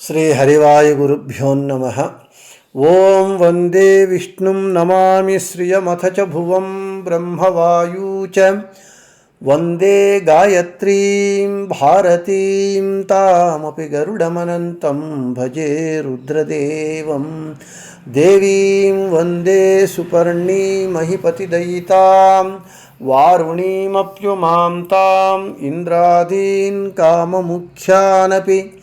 श्रीहरिवायुगुरुभ्यो नमः। ॐ वंदे विष्णुं नमामि श्रियमथ च भुवं ब्रह्मवायू च। वंदे गायत्रीं, भारतीं, तामपि गरुडमनन्तं, भजे रुद्रदेवं। देवीं वंदे सुपर्णीमहिपतिदयितां, वारुणीमप्युमां ताम् इन्द्रादीन् काममुख्यानपि।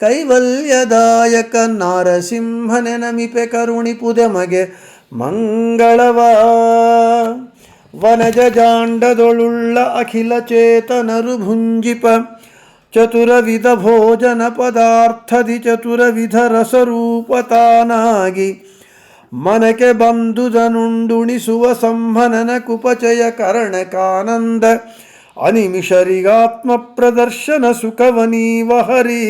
ಕೈವಲ್ಯದಾಯಕ ನಾರಸಿಂಹನೆ ನಮಿಪೆ ಕರುಣಿಪುದೆ ಮಗೆ ಮಂಗಳವ ವನಜ ಜಾಂಡದೊಳುಳ್ಳ ಅಖಿಲ ಚೇತನರು ಭುಂಜಿಪ ಚತುರವಿಧ ಭೋಜನ ಪದಾರ್ಥದಿ ಚತುರವಿಧ ರಸರೂಪತಾನಾಗಿ ಮನಕೆ ಬಂದುದನುಂಡುಣಿಸುವ ಸಂಹನನ ಕುಪಚಯ ಕರಣಕಾನಂದ అనిమిషరిగాత్మ ప్రదర్శన సుఖవనీవహరి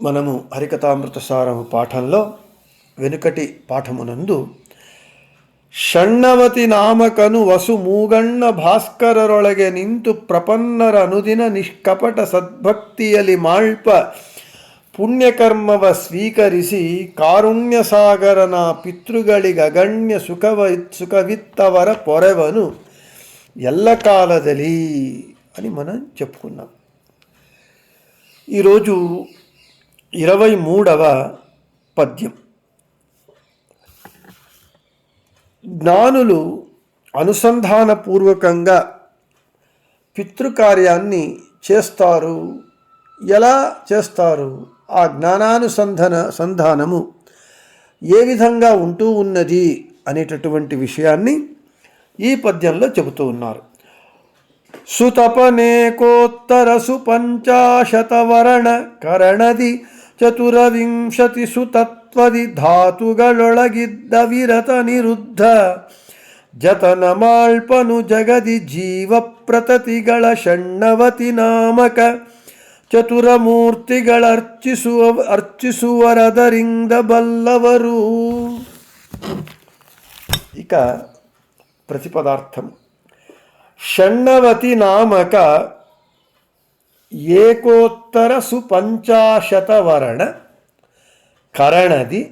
మనము హరికథామృత సారము పాఠంలో వెనుకటి పాఠమునందు ಷಣ್ಣವತಿ ನಾಮಕನು ವಸು ಮೂಗಣ್ಣ ಭಾಸ್ಕರರೊಳಗೆ ನಿಂತು ಪ್ರಪನ್ನರ ಅನುದಿನ ನಿಷ್ಕಪಟ ಸದ್ಭಕ್ತಿಯಲ್ಲಿ ಮಾಳ್ಪ ಪುಣ್ಯಕರ್ಮವ ಸ್ವೀಕರಿಸಿ ಕಾರುಣ್ಯ ಸಾಗರನ ಪಿತೃಗಳಿಗೆ ಅಗಣ್ಯ ಸುಖವ సుఖవిత్తవర పొరవను ఎల్ల కాలదలి అని మనం చెప్పుకున్నాం ఈరోజు ఇరవై మూడవ పద్యం జ్ఞానులు అనుసంధానపూర్వకంగా పితృకార్యాన్ని చేస్తారు ఎలా చేస్తారు ఆ జ్ఞానానుసంధాన సంధానము ఏ విధంగా ఉంటూ ఉన్నది అనేటటువంటి విషయాన్ని ఈ పద్యంలో చెబుతూ ఉన్నారు సుతపనేకోత్తర సుపంచాశతవరణ కరణది ಚತುರವಿಂಶತಿ ಸುತತ್ವದಿ ಧಾತುಗಳೊಳಗಿದ್ದ ವಿರತ ನಿರುದ್ಧ ಜತನ ಮಾಳ್ಪನು ಜಗದಿ ಜೀವ ಪ್ರತತಿಗಳ ಷಣ್ಣವತಿ ನಾಮಕ ಚತುರಮೂರ್ತಿಗಳರ್ಚಿಸುವ ಅರ್ಚಿಸುವರದರಿಂದ ಬಲ್ಲವರು. ಈಗ ಪ್ರತಿಪದಾರ್ಥಂ. ಷಣ್ಣವತಿ ನಾಮಕ ಏಕೋತ್ತರ ಸುಪಂಚಾಶತವರ್ಣ ಕರಣದಿ,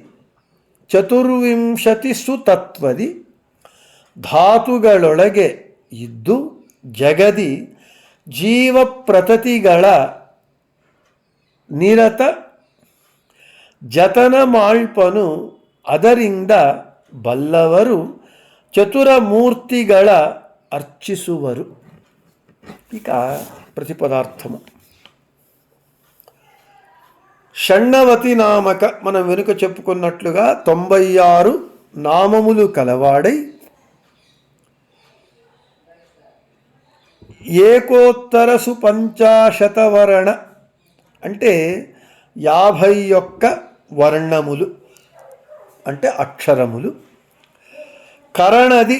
ಚತುರ್ವಿಂಶತಿ ಸುತತ್ವದಿ, ಧಾತುಗಳೊಳಗೆ ಇದ್ದು ಜಗದಿ ಜೀವಪ್ರತತಿಗಳ ನಿರತ ಜತನ ಮಾಳ್ಪನು ಅದರಿಂದ ಬಲ್ಲವರು ಚತುರ ಮೂರ್ತಿಗಳ అర్చిసువరు. ఇక ప్రతిపదార్థము. షణ్ణవతి నామక మనం వెనుక చెప్పుకున్నట్లుగా తొంభై ఆరు నామములు కలవాడై ఏకోత్తరసు పంచాశతవరణ అంటే యాభై యొక్క వర్ణములు అంటే అక్షరములు. కరణది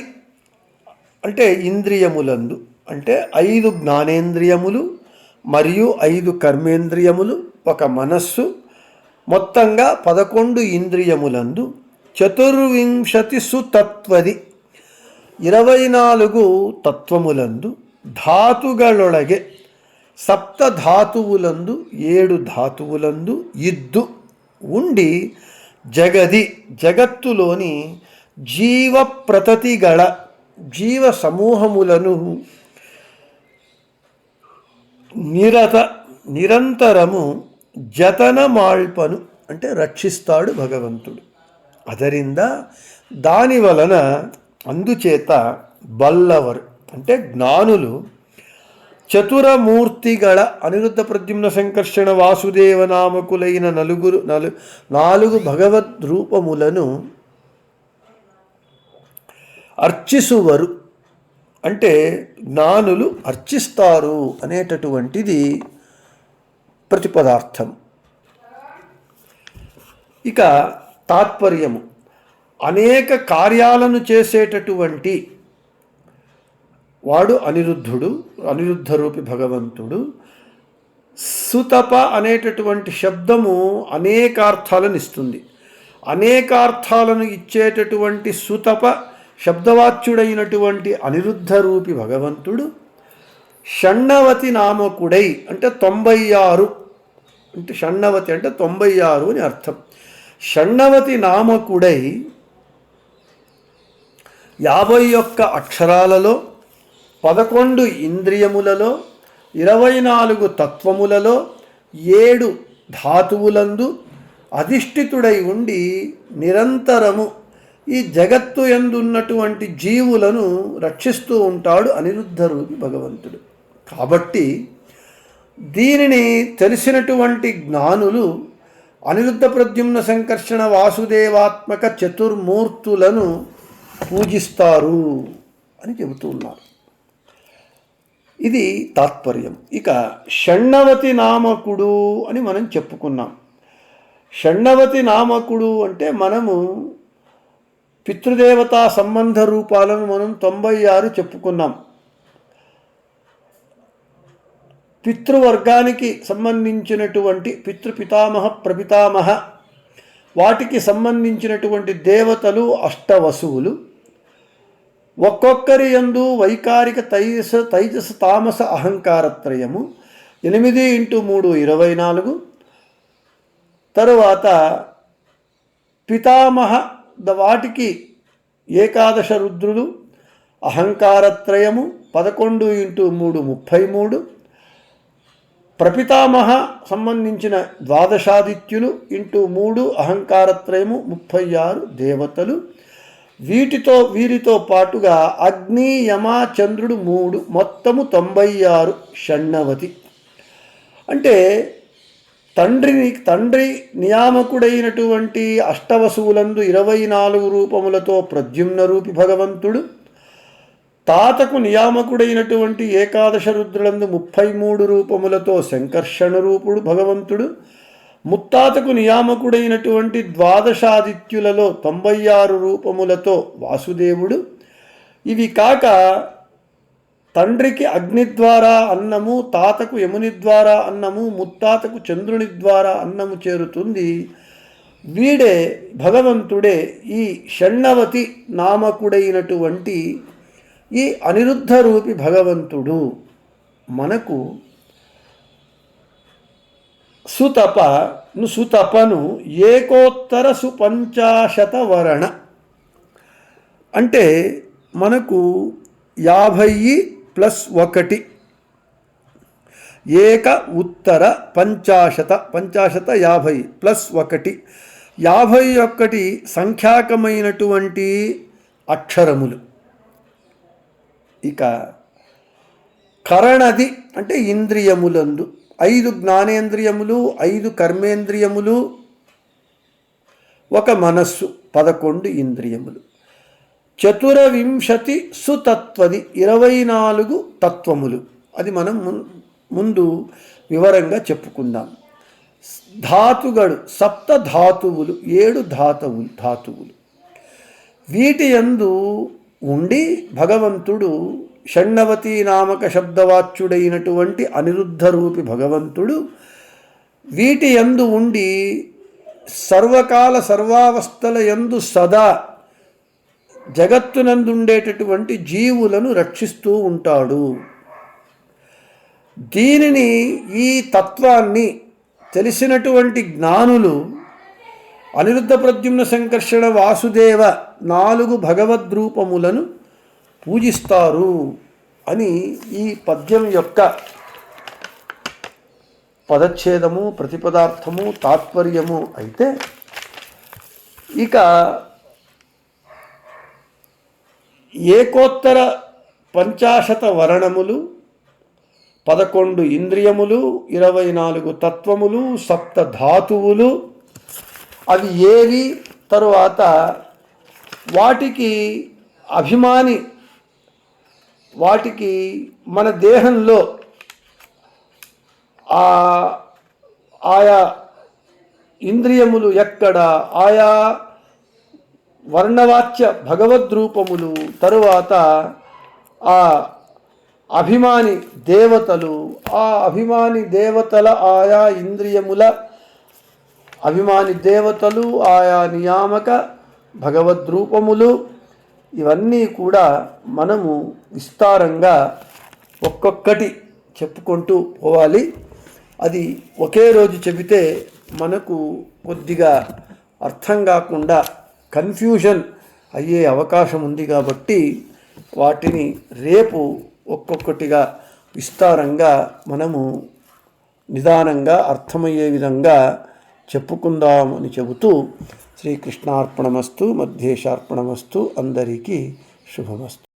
అంటే ఇంద్రియములందు అంటే ఐదు జ్ఞానేంద్రియములు మరియు ఐదు కర్మేంద్రియములు ఒక మనస్సు మొత్తంగా పదకొండు ఇంద్రియములందు. చతుర్వింశతి సుతత్వది ఇరవై నాలుగు తత్వములందు. ధాతుగలొడగే సప్త ధాతువులందు ఏడు ధాతువులందు ఇద్దు ఉండి జగది జగత్తులోని జీవ ప్రతతిగళ జీవ సమూహములను నిరత నిరంతరము జతన మాల్పను అంటే రక్షిస్తాడు భగవంతుడు ಅದರಿಂದ దాని వలన అందుచేత బల్లవరు అంటే జ్ఞానులు చతురమూర్తిగళ అనిరుద్ధ ప్రద్యుమ్న సంకర్షణ వాసుదేవ నామకులైన నలుగురు నలు నాలుగు భగవద్ రూపములను అర్చిసువరు అంటే జ్ఞానులు అర్చిస్తారు అనేటటువంటిది ప్రతిపదార్థం ఇక తాత్పర్యము అనేక కార్యాలను చేసేటటువంటి వాడు అనిరుద్ధుడు అనిరుద్ధ రూపి భగవంతుడు. సుతప అనేటటువంటి శబ్దము అనేకార్థాలను ఇస్తుంది. అనేకార్థాలను ఇచ్చేటటువంటి సుతప శబ్దవాచ్యుడైనటువంటి అనిరుద్ధ రూపి భగవంతుడు. షణ్ణవతి నామకుడై అంటే తొంభై ఆరు అంటే షణ్ణవతి అంటే తొంభై ఆరు అని అర్థం. షణ్ణవతి నామకుడై యాభై ఒక్క అక్షరాలలో పదకొండు ఇంద్రియములలో ఇరవై నాలుగు తత్వములలో ఏడు ధాతువులందు అధిష్ఠితుడై ఉండి నిరంతరము ఈ జగత్తు ఎందున్నటువంటి జీవులను రక్షిస్తూ ఉంటాడు అనిరుద్ధ రూపి భగవంతుడు. కాబట్టి దీనిని తెలిసినటువంటి జ్ఞానులు అనిరుద్ధ ప్రద్యుమ్న సంకర్షణ వాసుదేవాత్మక చతుర్మూర్తులను పూజిస్తారు అని చెబుతున్నారు ఇది తాత్పర్యం. ఇక షణ్ణవతి నామకుడు అని మనం చెప్పుకున్నాం. షణ్ణవతి నామకుడు అంటే మనము పితృదేవతా సంబంధ రూపాలను మనం తొంభై ఆరు చెప్పుకున్నాం. పితృవర్గానికి సంబంధించినటువంటి పితృపితామహ ప్రపితామహ వాటికి సంబంధించినటువంటి దేవతలు అష్టవసువులు ఒక్కొక్కరి యందు వైకారిక తైజస తైజస తామస అహంకారత్రయము. ఎనిమిది ఇంటూ మూడు ఇరవై నాలుగు. తరువాత పితామహ ద వాటికి ఏకాదశ రుద్రులు అహంకారత్రయము పదకొండు ఇంటూ మూడు ముప్పై మూడు. ప్రపితామహ సంబంధించిన ద్వాదశాదిత్యులు ఇంటూ మూడు అహంకారత్రయము ముప్పై ఆరు. దేవతలు వీటితో వీరితో పాటుగా అగ్ని యమ చంద్రుడు మూడు మొత్తము తొంభై ఆరు షణ్ణవతి. అంటే తండ్రిని తండ్రి నియామకుడైనటువంటి అష్టవసువులందు ఇరవై నాలుగు రూపములతో ప్రద్యుమ్న రూపి భగవంతుడు. తాతకు నియామకుడైనటువంటి ఏకాదశ రుద్రులందు ముప్పై మూడు రూపములతో శంకర్షణ రూపుడు భగవంతుడు. ముత్తాతకు నియామకుడైనటువంటి ద్వాదశాదిత్యులలో తొంభై ఆరు రూపములతో వాసుదేవుడు. ఇవి కాక తండ్రికి అగ్ని ద్వారా అన్నము తాతకు యముని ద్వారా అన్నము ముత్తాతకు చంద్రుని ద్వారా అన్నము చేరుతుంది. వీడే భగవంతుడే ఈ షణ్ణవతి నామకుడైనటువంటి ఈ అనిరుద్ధ రూపి భగవంతుడు. మనకు సుతప ను సుతపను ఏకోత్తర సుపంచాశత వరణ. అంటే మనకు యాభై ప్లస్ ఒకటి. ఏక ఉత్తర పంచాశత పంచాశత యాభై ప్లస్ ఒకటి. యాభై ఒక్కటి సంఖ్యాకమైనటువంటి అక్షరములు. ఇక కరణది అంటే ఇంద్రియములందు. ఐదు జ్ఞానేంద్రియములు ఐదు కర్మేంద్రియములు ఒక మనస్సు పదకొండు ఇంద్రియములు. చతురవింశతి సుతత్వది ఇరవై నాలుగు తత్వములు. అది మనం ముం- ముందు వివరంగా చెప్పుకుందాం. ధాతుగడు సప్త ధాతువులు ఏడు ధాతువులు ధాతువులు. వీటి యందు ఉండి భగవంతుడు షణ్ణవతి నామక శబ్దవాచ్యుడైనటువంటి అనిరుద్ధ రూపి భగవంతుడు వీటి యందు ఉండి సర్వకాల సర్వావస్థల యందు సదా జగత్తునందుండేటటువంటి జీవులను రక్షిస్తూ ఉంటాడు. దీనిని ఈ తత్వాన్ని తెలిసినటువంటి జ్ఞానులు అనిరుద్ధ ప్రద్యుమ్న సంకర్షణ వాసుదేవ నాలుగు భగవద్రూపములను పూజిస్తారు అని ఈ పద్యం యొక్క పదచ్ఛేదము ప్రతిపదార్థము తాత్పర్యము అయితే ఇక ఏకోత్తర పంచాశత వరణములు పదకొండు ఇంద్రియములు ఇరవై నాలుగు తత్వములు సప్త ధాతువులు అవి ఏవి? తరువాత వాటికి అభిమాని వాటికి మన దేహంలో ఆ ఆయా ఇంద్రియములు ఎక్కడ? ఆయా వర్ణవాచ్య భగవద్రూపములు తరువాత ఆ అభిమాని దేవతలు ఆ అభిమాని దేవతల ఆయా ఇంద్రియముల అభిమాని దేవతలు ఆయా నియామక భగవద్రూపములు ఇవన్నీ కూడా మనము విస్తారంగా ఒక్కొక్కటి చెప్పుకుంటూ పోవాలి. అది ఒకే రోజు చెబితే మనకు కొద్దిగా అర్థం కాకుండా కన్ఫ్యూజన్ అయ్యే అవకాశం ఉంది కాబట్టి వాటిని రేపు ఒక్కొక్కటిగా విస్తారంగా మనము నిదానంగా అర్థమయ్యే విధంగా చెప్పుకుందామని చెబుతూ శ్రీకృష్ణార్పణమస్తు మధ్యేశార్పణమస్తు అందరికీ శుభమస్తు